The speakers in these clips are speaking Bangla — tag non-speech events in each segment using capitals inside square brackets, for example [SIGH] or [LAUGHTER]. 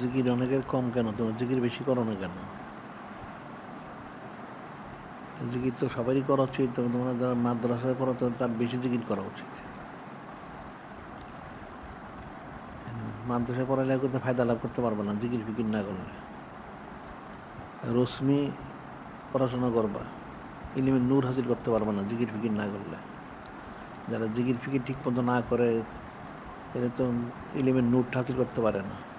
জিকির অনেকের কম কেন? তোমার জিকির বেশি করো না কেন? জিকির তো সবারই করা উচিত। তোমরা যারা মাদ্রাসায় পড়ো তো তার বেশি জিকির করা উচিত। মাদ্রাসায় পড়ালেখা করতে ফায়দা লাভ করতে পারবে না, জিকির ফিকির না করলে। রশ্মি পড়াশোনা করবা ইলিমের নূর হাসিল করতে পারবে না, জিকির ফিকির না করলে। যারা জিকির ফিকির ঠিক মতো না করে, এরা তো ইলিমের নূর হাসিল করতে পারে না।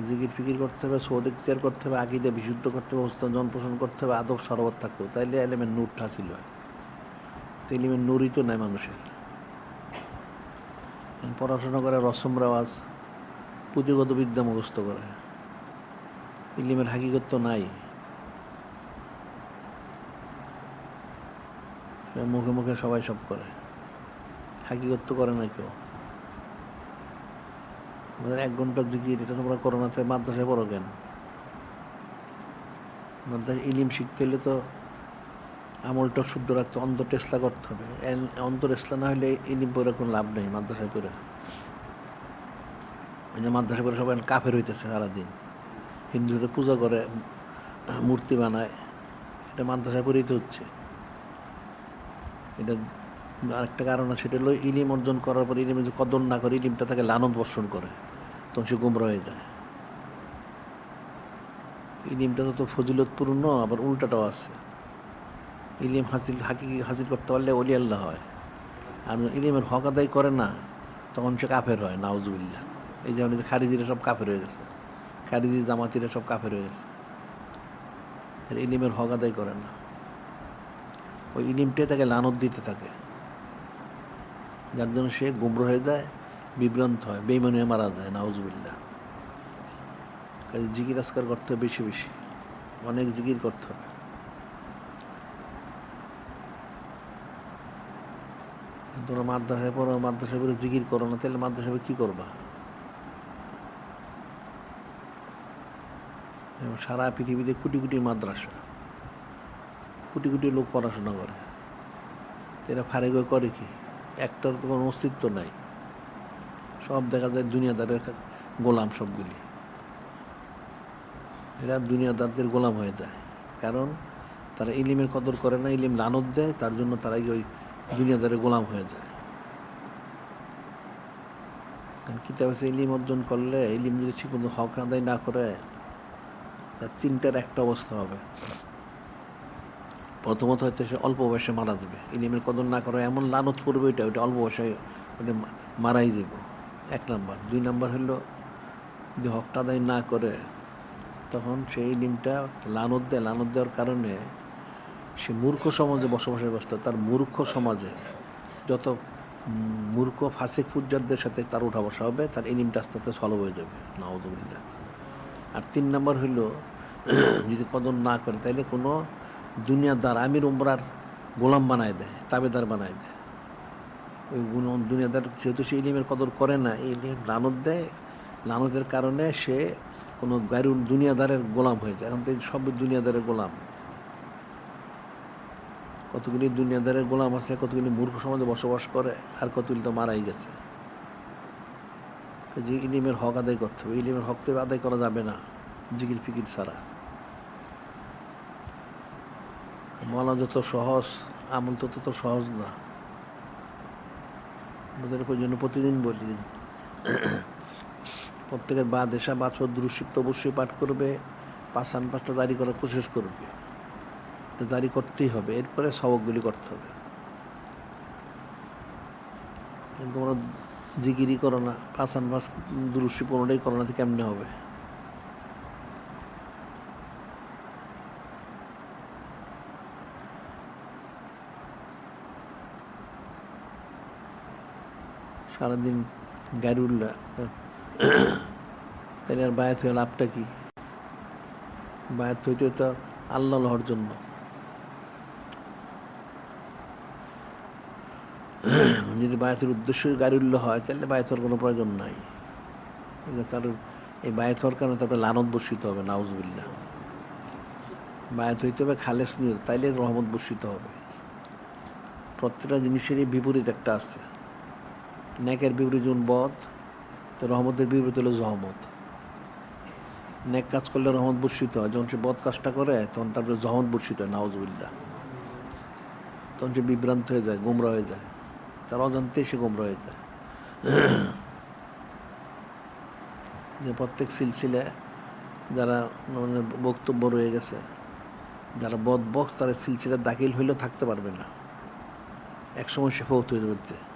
জিকির ফিকির করতে হবে সৌদ ইখতিয়ার করতে হবে, আকিদে বিশুদ্ধ করতে হবে ওস্তাদ জন পোষণ করতে হবে, আদব সরবত থাকতে হবে। তাইলে এলিমের নূর হাসিল হয়। তো ইলিমের নূরই তো নাই মানুষের। পড়াশোনা করে রসম রেওয়াজ, পুঁথিগত বিদ্যা মুখস্থ করে। ইলিমের হাকিগত তো নাই। মুখে মুখে সবাই সব করে। হাকিগত করে না কেউ। আমাদের এক ঘণ্টা জিকির, এটা তোমরা করোনাতে মাদ্রাসায় পড়ো কেন মাদ্রাসায় ইলিম শিখতে হলে তো আমলটা শুদ্ধ রাখতে অন্তর টেসলা করতে হবে। অন্তর টেসলা না হলে ইলিম পড়ে কোনো লাভ নেই মাদ্রাসায় পড়ে। ওই যে মাদ্রাসায় পড়ে সবাই কাফের হইতেছে সারাদিন। হিন্দুদের পূজা করে, মূর্তি বানায়। এটা মাদ্রাসায় পড়েই তো হচ্ছে। এটা আরেকটা কারণ আছে, সেটা হলো ইলিম অর্জন করার পর ইলিমে কদর না করে, ইলিমটা তাকে লানত বর্ষণ করে। তখন সে গুমরা হয়ে যায়। ইলিমটা তো ফজিলতপূর্ণ, আবার উল্টাটাও আছে। ইলিম হাসিল হাকি হাসিল করতে পারলে অলি আল্লাহ হয়। আর ইলিমের হক আদায় করে না, তখন সে কাফের হয় নাউজুবিল্লা এই যেমন খারিজিরা সব কাফের হয়ে গেছে। খারিজি জামাতিরা সব কাফের হয়ে গেছে। আর ইলিমের হক আদায় করে না। ওই ইলিমটাই তাকে লানত দিতে থাকে। যার জন্য সে গুমরা হয়ে যায়। বিভ্রান্ত হয় বেইমান হয়ে মারা যায় নাউজুবিল্লা কাজে জিকির আসকার করতে হবে বেশি বেশি, অনেক জিকির করতে হবে তোমরা মাদ্রাসায় পড়ো মাদ্রাসায় পড়ে জিকির করো না, তাহলে মাদ্রাসায় কী করবা? সারা পৃথিবীতে কোটি কোটি মাদ্রাসা, কোটি কোটি লোক পড়াশোনা করে। এরা ফারে গয়ে করে কি? একটার তো কোনো অস্তিত্ব নাই। সব দেখা যায় দুনিয়াদারের গোলাম সবগুলি। এরা দুনিয়াদারদের গোলাম হয়ে যায়। কারণ তারা ইলিমের কদর করে না, ইলিম লানত দেয়, তার জন্য তারা ওই দুনিয়াদারের গোলাম হয়ে যায়। কারণ কিতাব আছে, ইলিম অর্জন করলে, ইলিম যদি ঠিক মতো হক আদায় না করে, তার তিনটার একটা অবস্থা হবে। প্রথমত হয়তো সে অল্প বয়সে মারা যাবে। ইলিমের কদর না করে এমন লানত পড়বে ওইটা ওইটা অল্প বয়সে ওটা মারাই যাব। এক নাম্বার। দুই নাম্বার হলো, যদি হকটা আদায় না করে, তখন সেই ইলিমটা লানত দেয়। লানত দেওয়ার কারণে সে মূর্খ সমাজে বসবাসের ব্যবস্থা তার মূর্খ সমাজে যত মূর্খ ফাসেক ফুজ্জারদের সাথে তার উঠা বসা হবে, তার ইলিমটা আস্তে আস্তে সলভ হয়ে যাবে। নাওদুল্লাহ আর তিন নম্বর হইল যদি কদর না করে তাহলে কোনো দুনিয়াদার আমির উমরার গোলাম বানায় দেয়, তাবেদার বানায় দেয়। দুনিয়াদার যেহেতু সে ইলিমের কদর করে না ইলিম লানত দেয়। লানতের কারণে সে কোনো গারুন দুনিয়াদারের গোলাম হয়ে যায়। এখন তো সব দুনিয়াদারের গোলাম। কতগুলি দুনিয়াদারের গোলাম আছে, কতগুলি মূর্খ সমাজে বসবাস করে, আর কতগুলি তো মারাই গেছে। যে ইলিমের হক আদায় করতে হবে, ইলিমের হক তো আদায় করা যাবে না, জিকির ফিকির ছাড়া। মলা যত সহজ, আমল তত তো সহজ না। ওই জন্য প্রতিদিন বলি। প্রত্যেকের বা দেশা বা দুরুশিপ্ত অবশ্যই পাঠ করবে। পাঁচান পাঁচটা জারি করার কোশিশ করবে। তো জারি করতেই হবে। এরপরে সবকগুলি করতে হবে। তোমরা জিকিরি করো না। পাঁচান পাঁচ দুরুশি পনেরোটাই করো না কেমনে হবে? সারাদিন গাড়ি উঠলে তাহলে আর বায়াত হয়ে লাভটা কি? বায়াত হইতে তো আল্লাহ লহর জন্য। যদি বায়াতের উদ্দেশ্য গাড়ি উল্ল হয়, তাহলে বায়াত হওয়ার কোনো প্রয়োজন নাই। তার এই বায়াত হওয়ার কারণে তারপরে লানত বর্ষিত হবে নাউজবিল্লা বায়াত হইতে হবে খালেস নিয়ে তাইলে রহমত বর্ষিত হবে। প্রত্যেকটা জিনিসেরই বিপরীত একটা আছে। ন্যাকের বিপরীত যেমন বধ, তো রহমতের বিপরীত হলো জহমত। নেক কাজ করলে রহমত বর্ষিত হয়, যখন সে বদ কাজটা করে, তখন তারপরে জহমত বর্ষিত হয় নাওজবিল্লা তখন সে বিভ্রান্ত হয়ে যায়, গোমরা হয়ে যায়। তার অজান্তে সে গোমরা হয়ে যায়। যে প্রত্যেক সিলসিলে যারা মানে বক্তব্য রয়ে গেছে, যারা বদ বক তারা সিলসিলা দাখিল হইলেও থাকতে পারবে না। একসময় সে ফৌত হয়ে যাবে।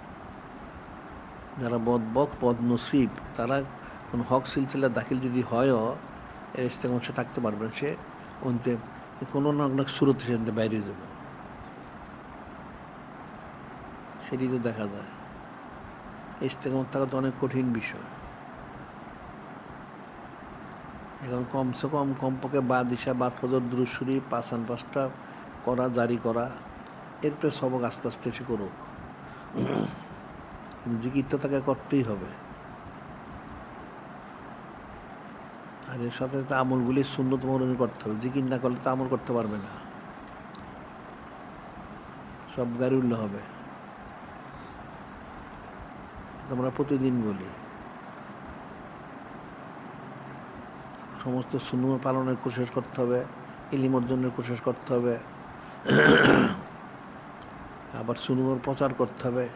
যারা বদ বক পদ নসিব, তারা কোনো হক সিলসিলা দাখিল যদি হয়ও, এর ইস্তেকম সে থাকতে পারবে না, সে অন্তে কোনো না কোনো সুরত সে বাইরে যাবে। সেটি তো দেখা যায়। ইস্তেকামত থাকা তো অনেক কঠিন বিষয়। এখন কমসে কম কমপক্ষে বা দিশা বাদ ফজর দ্রুসুরি পাঁচান পাঁচটা করা, জারি করা এরপরে সবক আস্তে আস্তে সে করুক। কিন্তু জিকির তো তাকে করতেই হবে। আর এর সাথে সাথে আমলগুলি শূন্যত মরণ করতে হবে। জিকির না করলে তো আমল করতে পারবে না। সব উল্লে হবে। আমরা প্রতিদিন বলি, সমস্ত সুন্নত পালনের কোশিশ করতে হবে, ইলিম অর্জনের কোশিশ করতে হবে, আবার সুনুমর প্রচার করতে হবে।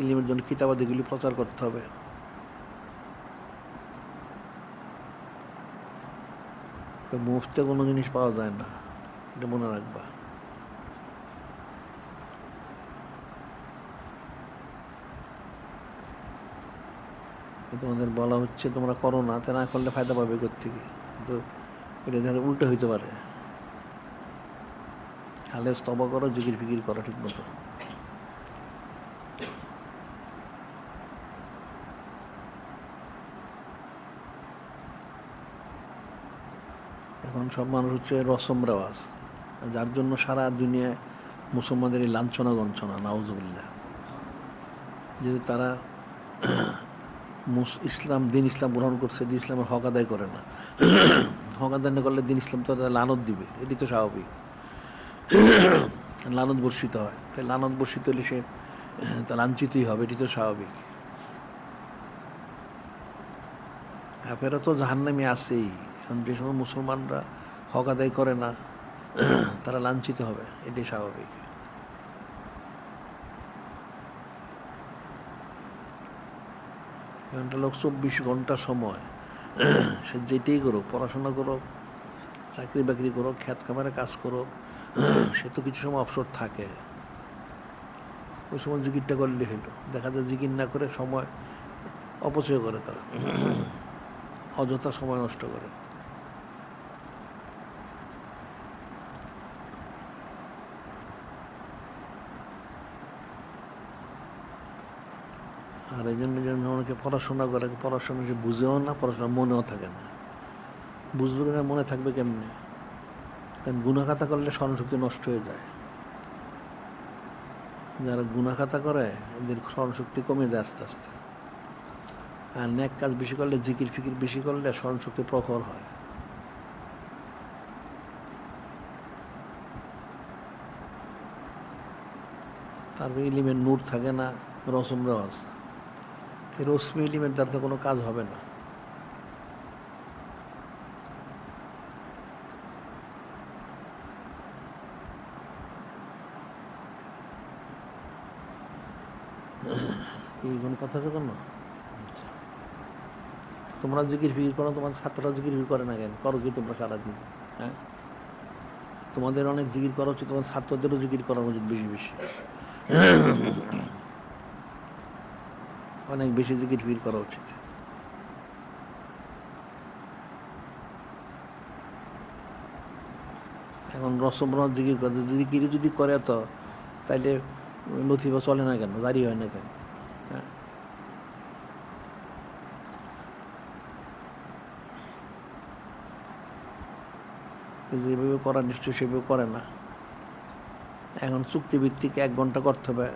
ইলিমের জন্য কিতাবাদিগুলি প্রচার করতে হবে। মুফতে কোনো জিনিস পাওয়া যায় না, এটা মনে রাখবা। তোমাদের বলা হচ্ছে তোমরা করো না, তা না করলে ফায়দা পাবে থেকে কিন্তু এটা দেখা উল্টো হইতে পারে। খালে স্তবা করো, জিকির ফিকির করো ঠিক মতো। এখন সব মানুষ হচ্ছে রসম রেওয়াজ। যার জন্য সারা দুনিয়ায় মুসলমানদের এই লাঞ্ছনা গঞ্ছনা নাউজুবিল্লা যেহেতু তারা [CLEARS THROAT] মুস, ইসলাম, দিন ইসলাম গ্রহণ করছে, দিন ইসলামের হক আদায় করে না। [CLEARS THROAT] হক আদায় না করলে দিন ইসলাম তো তারা লানত দিবে এটি তো স্বাভাবিক। [CLEARS THROAT] লানত বর্ষিত হয়। তাই লানত বর্ষিত হলে সে তা লাঞ্ছিতই হবে এটি তো স্বাভাবিক। কাফেরা তো জাহান্নামে এখন যে সময় মুসলমানরা হক আদায় করে না, [CLEARS THROAT] তারা লাঞ্ছিত হবে এটি স্বাভাবিক। একটা লোক চব্বিশ ঘণ্টা সময়, [CLEARS THROAT] সে যেটাই করুক, পড়াশোনা করুক, চাকরি বাকরি করুক খ্যাত খামারে কাজ করুক, [CLEARS THROAT] সে তো কিছু সময় অবসর থাকে। ওই সময় জিকিরটা করলে হলো দেখা যায় জিকির না করে সময় অপচয় করে তারা, অযথা সময় নষ্ট করে। আর এই জন্য অনেকে পড়াশোনা করে, পড়াশোনা সে বুঝেও না পড়াশোনা মনেও থাকে না। বুঝবে না, মনে থাকবে কেমনি? কারণ গুণাখাতা করলে স্মরণশক্তি নষ্ট হয়ে যায়। যারা গুণাখাতা করে, এদের স্মরণশক্তি কমে যায় আস্তে আস্তে। আর ন্যাক কাজ বেশি করলে, জিকির ফিকির বেশি করলে স্মরণশক্তি প্রখর হয়। তারপরে ইলিমের নূর থাকে না, রসম রেওয়াজ। রশ্মি ইলিমের দ্বারা কোনো কাজ হবে না। এই কোনো কথা আছে কোনো? তোমরা জিকির ফিকির করো তোমার ছাত্ররা জিকির ফিকির করে না কেন? করো কি তোমরা সারাদিন হ্যাঁ? তোমাদের অনেক জিকির করা উচিত তোমার ছাত্রদেরও জিকির করা উচিত বেশি বেশি। অনেক বেশি জিকির ফিকির করা উচিত। এখন রসমরস জিকির করে, যদি গিরি যদি করে তো, তাইলে নথিবা চলে না কেন? জারি হয় না কেন? হ্যাঁ। যেভাবে করা নিশ্চয় সেভাবে করে না। এখন চুক্তিভিত্তিক এক ঘণ্টা করতে হবে।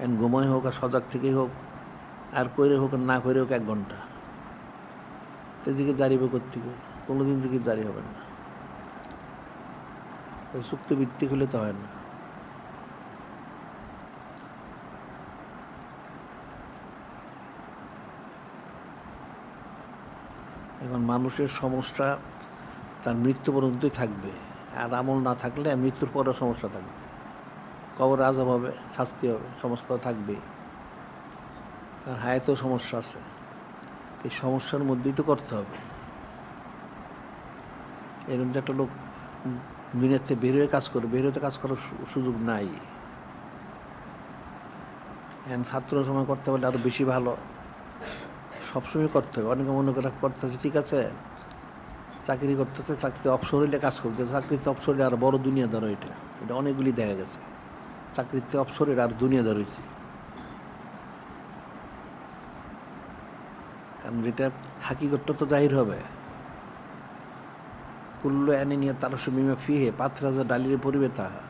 এখন ঘুমাই হোক আর সজাগ থেকেই হোক আর করে হোক না করে হোক এক ঘণ্টা। তো জিকে জারিবে করতে কোনোদিন দিকে জারি হবে না। চুক্তিভিত্তিক হলে তো হয় না। এখন মানুষের সমস্যা তার মৃত্যু পর্যন্তই থাকবে। আর আমল না থাকলে মৃত্যুর পরে সমস্যা থাকবে। কবর আজব হবে, শাস্তি হবে সমস্যা থাকবে আর হায়াতেও সমস্যা আছে। এই সমস্যার মধ্যেই তো করতে হবে। এরকম যে একটা লোক থেকে বের হয়ে কাজ করে, বের হতে কাজ করার সুযোগ নাই। ছাত্র সময় করতে পারলে আরও বেশি ভালো। সবসময় করতে হবে। অনেকে মনে করে করতেছে, ঠিক আছে, চাকরি করতেছে, চাকরিতে অবসর হইলে কাজ করতেছে চাকরিতে অবসর হইলে আর বড় দুনিয়াদার এটা এটা অনেকগুলি দেখা গেছে। চাকরিতে অবসর হইলে আর দুনিয়াদার হয়েছে যেটা হাকিগতটা তো জাহির হবে। এনে নিয়ে তার ফিহে ডালির পরিবে তাহা।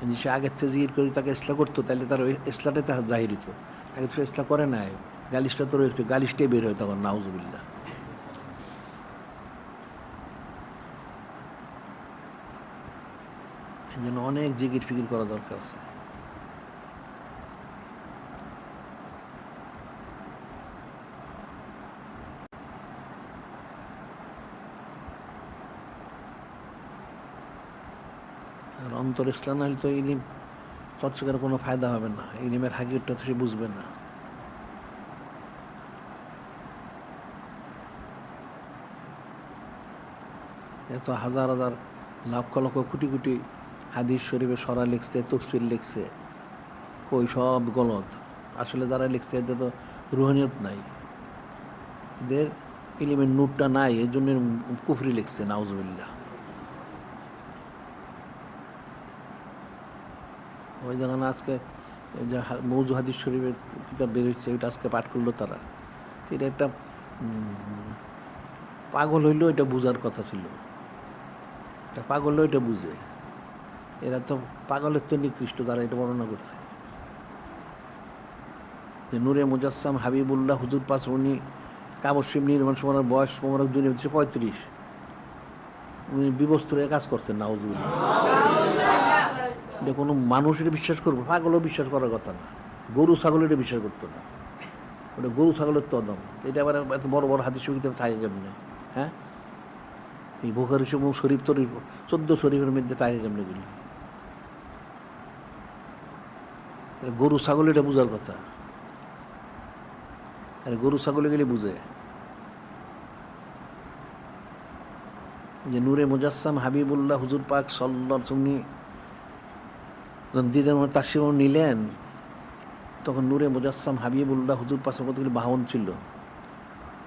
যদি সে আগের থেকে করে তাকে ইসলা করতো তাহলে তার ইসলাটাই তার জাহির হতো আগে তো ইসলা করে নাই, গালিশটা তো রয়েছে গালিশটাই বের হয় তখন নাউজুবিল্লা এই জন্য অনেক জিকির ফিকির করা দরকার আছে আর অন্তর ইসলাম না হলে তো ইলিম চর্চা করে কোনো ফায়দা হবে না। ইলিমের হাকিরটা তো সে বুঝবে না। এত হাজার হাজার লক্ষ লক্ষ কোটি কোটি হাদিস শরীফে সরা লিখছে, তফসিল লিখছে ওই সব গলত আসলে যারা লিখছে, এদের তো রুহানিয়ত নাই। এদের ইলিমের নূরটা নাই এই জন্য কুফরি লিখছে, নাউজুবিল্লাহ। ওই যখন আজকে মৌজু হাদিস শরীফের কিতাব বেরোচ্ছে ওইটা আজকে পাঠ করল তারা। তো এটা একটা পাগল হইলেও এটা বোঝার কথা ছিল। এটা পাগল হলেও এটা বুঝে। এরা তো পাগলের তো নিকৃষ্ট, তারা এটা বর্ণনা করছে। যে নূরে মুজাসসাম হাবিবুল্লাহ হুজুর পাস উনি কাবর শিব নির্মাণ সময়ের বয়স মোবারক দুনিয়া হচ্ছে পঁয়ত্রিশ। উনি বিবস্ত্র কাজ করছেন, নাউজুবিল্লাহ। এটা কোনো মানুষের বিশ্বাস করব, পাগলও বিশ্বাস করার কথা না। গরু ছাগলের বিশ্বাস করতো না। ওটা গরু ছাগলের তদম এটা আবার এত বড় বড় হাতি কিতাব থাকে কেমনে? হ্যাঁ? এই বোখারি সময় শরীফ তো চোদ্দ শরীফের মধ্যে থাকে কেমনে গুলি? গরু ছাগল এটা বোঝার কথা। আর গরু ছাগলে গেলে বুঝে। যে নূরে মুজাসসাম হাবিবুল্লাহ হুজুর পাক সল্লাহ সুন্নি যখন দিদের মধ্যে তাসিম নিলেন, তখন নূরে মুজাসসাম হাবিবুল্লাহ হুজুর পাশে কতগুলি বাহন ছিল।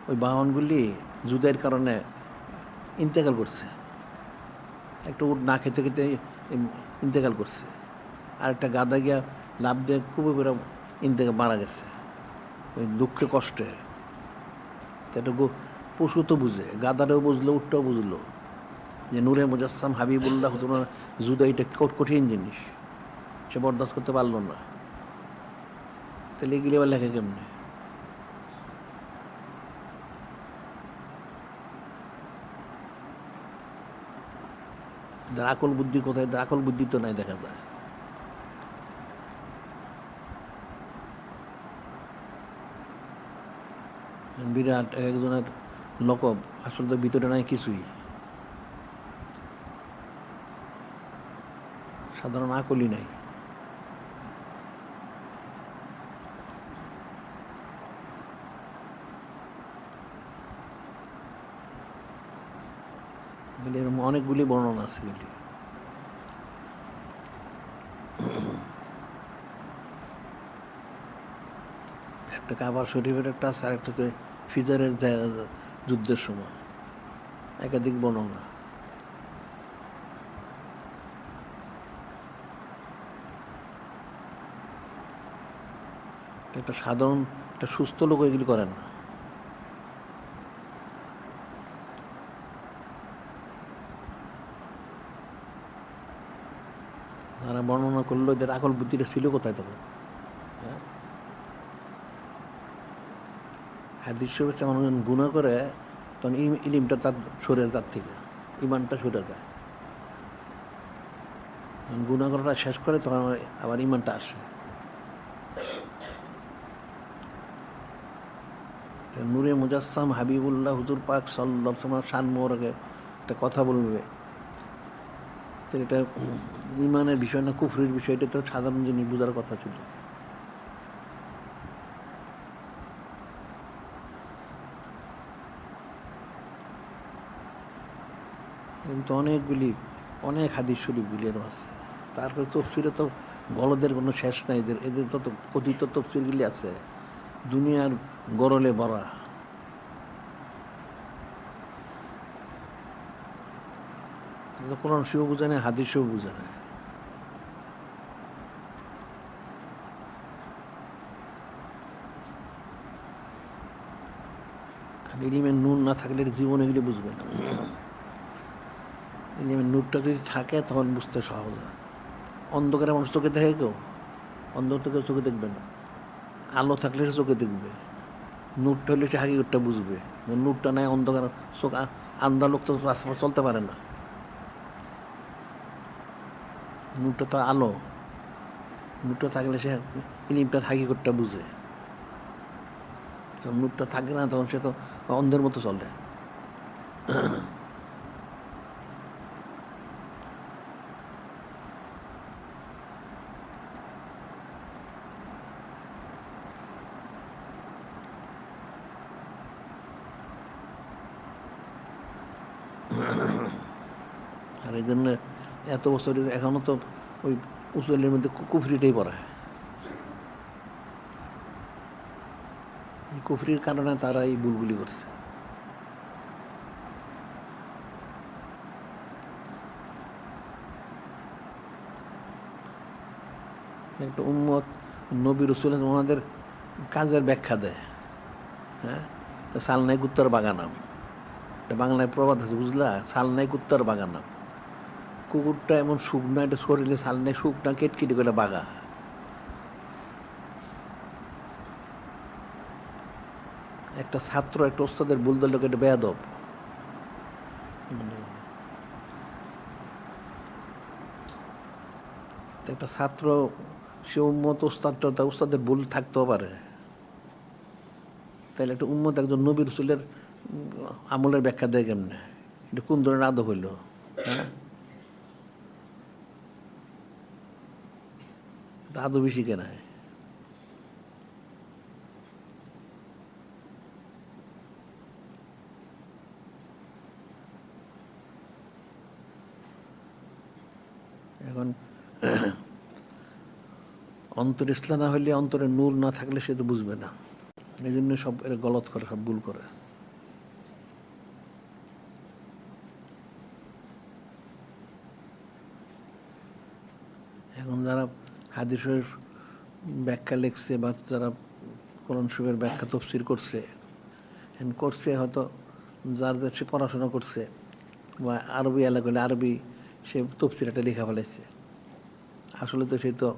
ওই বাহনগুলি যুদ্ধের কারণে ইন্তেকাল করছে। একটা উট না খেতে খেতে ইন্তেকাল করছে। আর একটা গাদা গিয়া লাভ দিয়ে খুবই করে ইন্তেকাল মারা গেছে। ওই দুঃখে কষ্টে। এটা পশু তো বুঝে গাদাটাও বুঝলো, উটটাও বুঝলো যে নূরে মুজাসসাম হাবিবুল্লাহ হুজুর জুদা এটা কঠ- কঠিন জিনিস। সে বরদাস্ত করতে পারল না। তাহলে এগুলি আবার লেখে কেমনে? আকল বুদ্ধি কোথায়? আকল বুদ্ধি তো নাই দেখা যায়। বিরাট এক একজনের লকব, আসলে তো ভিতরে নাই কিছুই। সাধারণ আকলই নাই এগুলি এরকম অনেকগুলি বর্ণনা আছে এগুলি একটা কাবার শরীফের একটা আছে আর একটা হচ্ছে ফিজারের যুদ্ধের সময়। একাধিক বর্ণনা। একটা সাধারণ, একটা সুস্থ লোক এগুলি করেন না তারা বর্ণনা করল এদের আকল বুদ্ধিটা ছিল কোথায় তখন? হ্যাঁ? হাদিস শরীফ এমন গুণা করে, তখন ইলিমটা তার সরে তার থেকে ইমানটা সরে যায়। যখন গুণা করাটা শেষ করে, তখন আবার- ইমানটা আসে। নূরে মুজাসসাম হাবিবুল্লাহ হুজুর পাক সাল্লাহ শান মোহরকে একটা কথা বলবে। তো এটা ইমানের বিষয় না, কুফরির বিষয়, এটা তো সাধারণ জিনিস, বোঝার কথা ছিল। কিন্তু অনেকগুলি, অনেক হাদিস শরীফগুলি এরও আছে। তারপরে তফসিরে তো গলদের কোনো শেষ নাই, এদের এদের তো তো কথিত তফসিরগুলি আছে। দুনিয়ার গরলে ভরা। কিন্তু কোরআন শিব বুঝে না হাদিসও বুঝে না ইলিমের নুন না থাকলে জীবন এগুলি বুঝবে না। ইলিমের নূরটা যদি থাকে, তখন বুঝতে সহজ হয়। অন্ধকারে মানুষ চোখে দেখে কেউ? অন্ধকার থেকে চোখে দেখবে না। আলো থাকলে সে চোখে দেখবে। নূরটা হলে সে হাকিকতটা বুঝবে। নূরটা নাই, অন্ধকার চোখ, আ- আন্ধা লোক তো রাস্তা চলতে পারে না। নূরটা তো আলো। নূরটা থাকলে সে ইলিমটা হাকিকতটা বুঝে। যখন নূরটা থাকে না, তখন সে তো অন্ধের মতো চলে। আর এই জন্য এত বছর এখনও তো ওই উসুলের মধ্যে কুফরিটাই পড়া। হয় এই কুফরির কারণে তারা এই ভুলগুলি করছে। একটা উম্মত নবী রসুল ওনাদের কাজের ব্যাখ্যা দেয়। হ্যাঁ? সালনাই কুত্তার বাগানাম এটা বাংলায় প্রবাদ আছে, বুঝলা? সালনাই কুত্তার বাগানাম কুকুরটা এমন শুকনা এটা শরীরে সালনাই শুকনা, কেটকেটে করে বাগা একটা ছাত্র, একটা ওস্তাদের ভুল ধরলে এটা বেয়াদব। একটা ছাত্র, সে উন্মত ওস্তাদটা তা ওস্তাদের ভুল থাকতেও পারে। তাহলে একটা উন্মত একজন নবীর রসুলের আমলের ব্যাখ্যা দেয় কেমনে? এটা কোন ধরনের আদব হইল? হ্যাঁ? আদবই শিখে নেয় এখন অন্তর ইসলা না হলে অন্তরে নূর না থাকলে সে তো বুঝবে না। এই জন্য সব এরা গলত করে, সব ভুল করে। এখন যারা হাদিসের ব্যাখ্যা লিখছে বা যারা কোরআন শরীফের ব্যাখ্যা তফসির করছে করছে হয়তো যার যার সে পড়াশোনা করছে বা আরবি এলাকা আরবি সে তফসির একটা লেখা ফেলেছে। আসলে তো সে তো,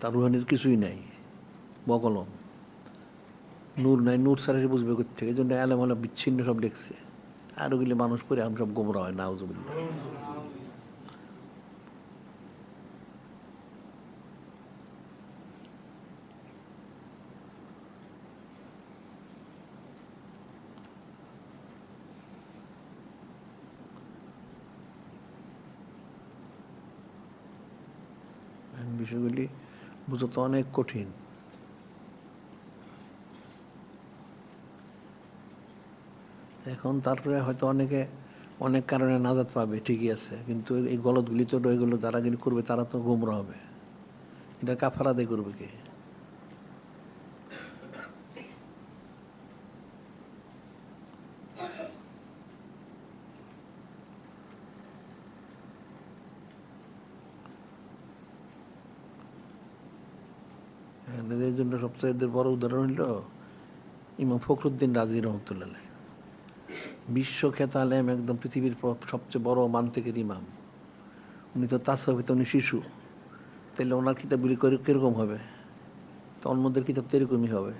তার রুহানির কিছুই নাই, বকলম। নূর নাই, নূর ছাড়া সে বুঝবে কোথেকে এই জন্য আলাম বিচ্ছিন্ন সব লিখছে। আর ওগুলি মানুষ পরে আমি সব গোমরা হয়, নাউজুবিল্লাহ এখন বিষয়গুলি বোঝা তো অনেক কঠিন। এখন তারপরে হয়তো অনেকে অনেক কারণে নাজাত পাবে, ঠিকই আছে। কিন্তু এই গলতগুলি তো রয়ে গেলো, যারা কিন্তু করবে তারা তো গুমরা হবে। এটা কাফারাদে করবে কে এদের জন্য সবচেয়ে বড় উদাহরণ হইল ইমাম ফখরুদ্দিন রাজি রহমতুল্লাহ। বিশ্বখ্যাত আলেম একদম পৃথিবীর সবচেয়ে বড় মান্তিকের ইমাম। উনি তো তাসবিতে উনি শিশু। তাহলে ওনার কিতাবগুলি করে- কীরকম হবে? তো অন্যদের কিতাব তো এরকমই হবে।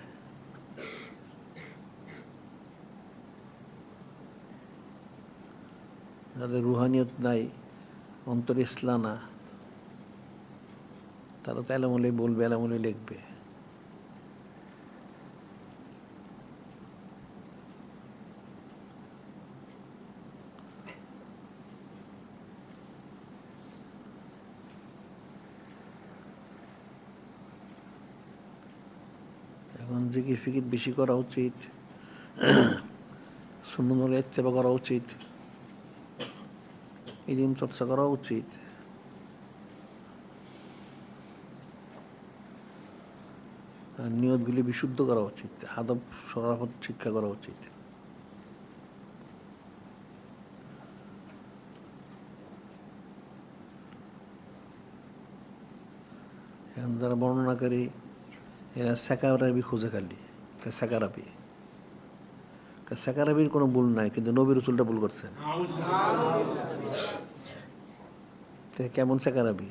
যাদের রুহানিয়ত নাই, অন্তর ইসলানা, তারা তো এলামলে বলবে এলামলে লিখবে। জিকির ফিকির বেশি করা উচিত। [CLEARS THROAT] সুন্দর ইত্তেবা করা উচিত। ইলিম চর্চা করা উচিত। নিয়তগুলি বিশুদ্ধ করা উচিত। আদব সরাফত শিক্ষা করা উচিত। যারা বর্ণনাকারী এরা সাকারাবি খুঁজে খালি সাকারাবি। সাকারাবির কোনো ভুল নাই, কিন্তু নবীর রসুলটা ভুল করছেন। কেমন সাকারাবি?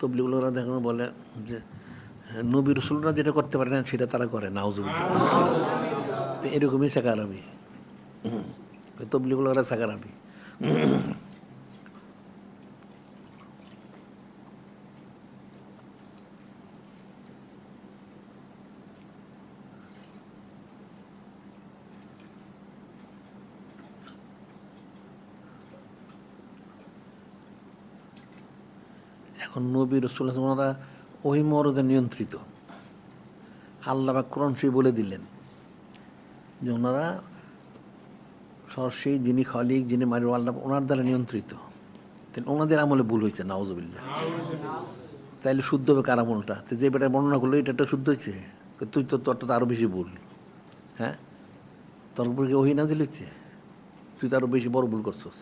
তবলিগুলোরা দেখানো বলে যে নবী রসুলরা যেটা করতে পারে না, সেটা তারা করে, নাউজুবিল্লাহ। তো এরকমই সাকারাবি তবলিগুলোরা সাকারাবি এখন নবী রসুল ওনারা ওই মরদে নিয়ন্ত্রিত। আল্লাহ বা কোরআন সেই বলে দিলেন যে ওনারা সরাসরি যিনি খালিক, যিনি মারি আল্লাহ ওনার দ্বারা নিয়ন্ত্রিত। তাহলে ওনাদের আমলে ভুল হয়েছে নাওজবিল্লা তাইলে শুদ্ধ হবে কার আমলটা? যে বেটা বর্ণনা করল, এটা একটা শুদ্ধ হয়েছে? তুই তো তোরটা তো আরও বেশি ভুল। হ্যাঁ? তোর উপর ওহি না দিলেছে তুই তো আরও বেশি বড় ভুল করছস।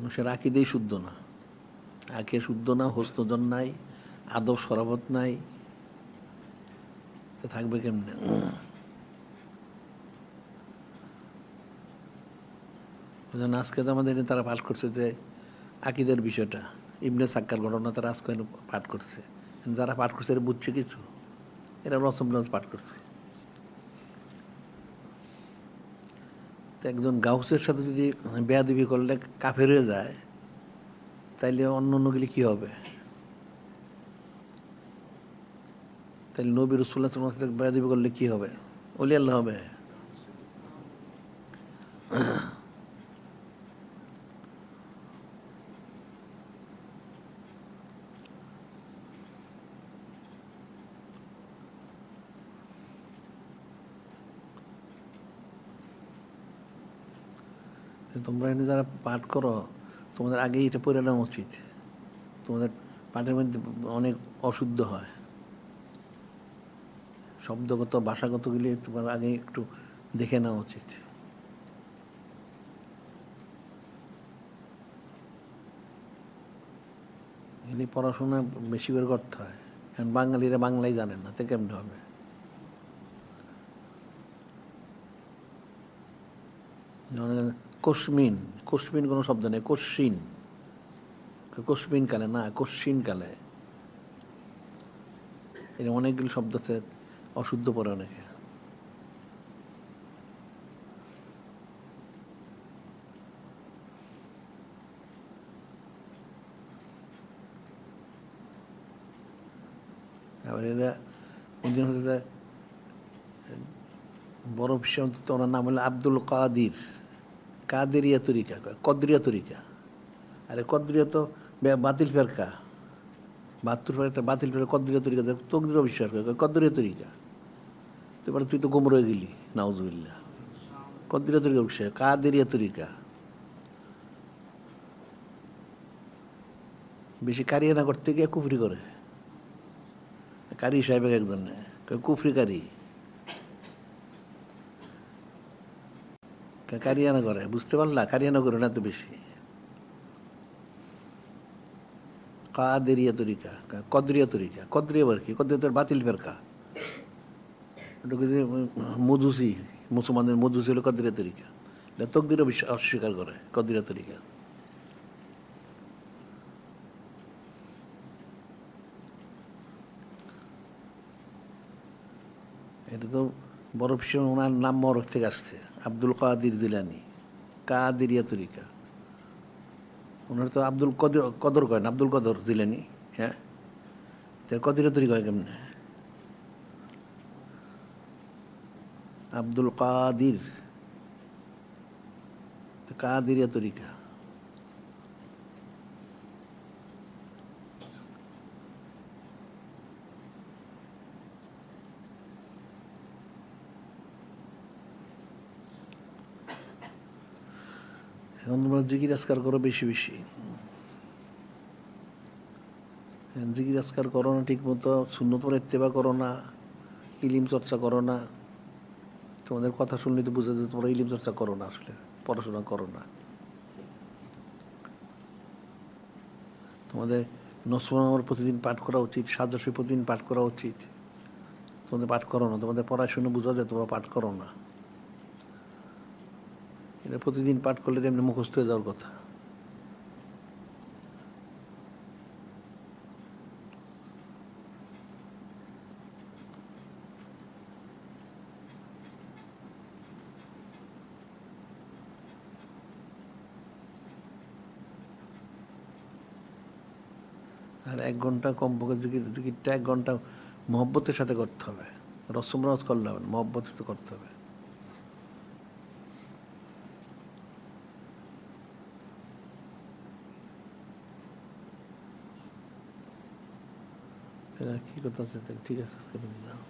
মানুষের আকিদেই শুদ্ধ না। আঁকে শুদ্ধ না হস্তজন নাই, আদব সরাবত নাই। থাকবে কেমনে? আজকে তো আমাদের তারা পাঠ করছে যে আকিদের বিষয়টা। ইবনে সাক্কার ঘটনা তারা আজকে পাঠ করছে। যারা পাঠ করছে এরা বুঝছে কিছু। এরা রসম রস পাঠ করছে। তো একজন গাউসের সাথে যদি বেয়াদবি করলে কাফের হয়ে যায়, তাইলে অন্য অন্যগুলি কী হবে? তাহলে নবী রসুল্লাহ সাথে বেয়াদবি করলে কী হবে? অলি আল্লাহ হবে। তোমরা এনে যারা পাঠ করো, তোমাদের আগেই এটা পড়ে নেওয়া উচিত। তোমাদের পাঠের মধ্যে অনেক অশুদ্ধ হয়। শব্দগত ভাষাগতগুলি তোমার আগে একটু দেখে নেওয়া উচিত। এগুলি পড়াশোনা বেশি করে করতে হয়। কারণ বাঙালিরা বাংলাই জানে না, তো কেমনে হবে? যেমন কসমিন কসমিন কোনো শব্দ নেই কশ্মিন কসমিন কালে, না কশ্মিন কালে। এরকম অনেকগুলো শব্দ আছে, অশুদ্ধ পড়ে অনেকে। আবার এরা বড় বিষয় ওনার নাম হলো আব্দুল কাদির। কাদেরিয়া তরিকা কদরিয়া তরিকা। আরে কদরিয়া তো বাতিল ফেরকা। বাহাত্তর একটা বাতিল ফেরকা, কদরিয়া তরিকা তকদির অবিশ্বাস করে। কদরিয়া তরিকা। তো তুই তো গোমর হয়ে গেলি, নাউজুবিল্লাহ। কদরিয়া তরিকা অবিশ্বাস কাদেরিয়া তরিকা। বেশি কারিয়া না করতে গিয়ে কুফরি করে। কারি সাহেব একজন কুফরি কারি। কা- কারিয়ানা করে বুঝতে পারলা? কারিয়ানা করে না তো বেশি। কাদেরিয়া তরিকা কদরিয়া তরিকা কদরিয়া বার কি? কদরিয়া তোর বাতিল ফেরকা। ওটাকে যে মধুসি, মুসলমানদের মধুসি হলো কদরিয়া তরিকা এটা বিশ্বাস অস্বীকার করে কদরিয়া তরিকা এটা তো বরফ ওনার নাম মরক থেকে আসছে, আব্দুল কাদির জিলানি। কাদিরিয়া তরিকা। ওনার তো আব্দুল কদর কদর করেন আব্দুল কদর জিলানি হ্যাঁ? তো কদিরিয়া তরিকা হয় কেমনে? আব্দুল কাদির। তো কাদিরিয়া তরিকা। এখন তোমরা জিকির করো বেশি বেশি। হ্যাঁ, জিকির আজকার করো না ঠিক মতো শূন্য পরে ইত্তেবা করো না ইলিম চর্চা করো না। তোমাদের কথা শুনলে তো বুঝা যায় তোমরা ইলিম চর্চা করো না আসলে পড়াশোনা করো না। তোমাদের নসমান আমার প্রতিদিন পাঠ করা উচিত সাজসী প্রতিদিন পাঠ করা উচিত। তোমাদের পাঠ করো না তোমাদের পড়াশুনো বোঝা যায় তোমরা পাঠ করো না। এটা প্রতিদিন পাঠ করলে তো এমনি মুখস্থ হয়ে যাওয়ার কথা। আর এক ঘণ্টা কমপক্ষে জিকির জিকিরটা এক ঘণ্টা মহব্বতের সাথে করতে হবে। রসমরাজ করলে হবে মহব্বতের সাথে করতে হবে। এরা কি কথা আছে তাহলে ঠিক আছে আজকে বলে দাও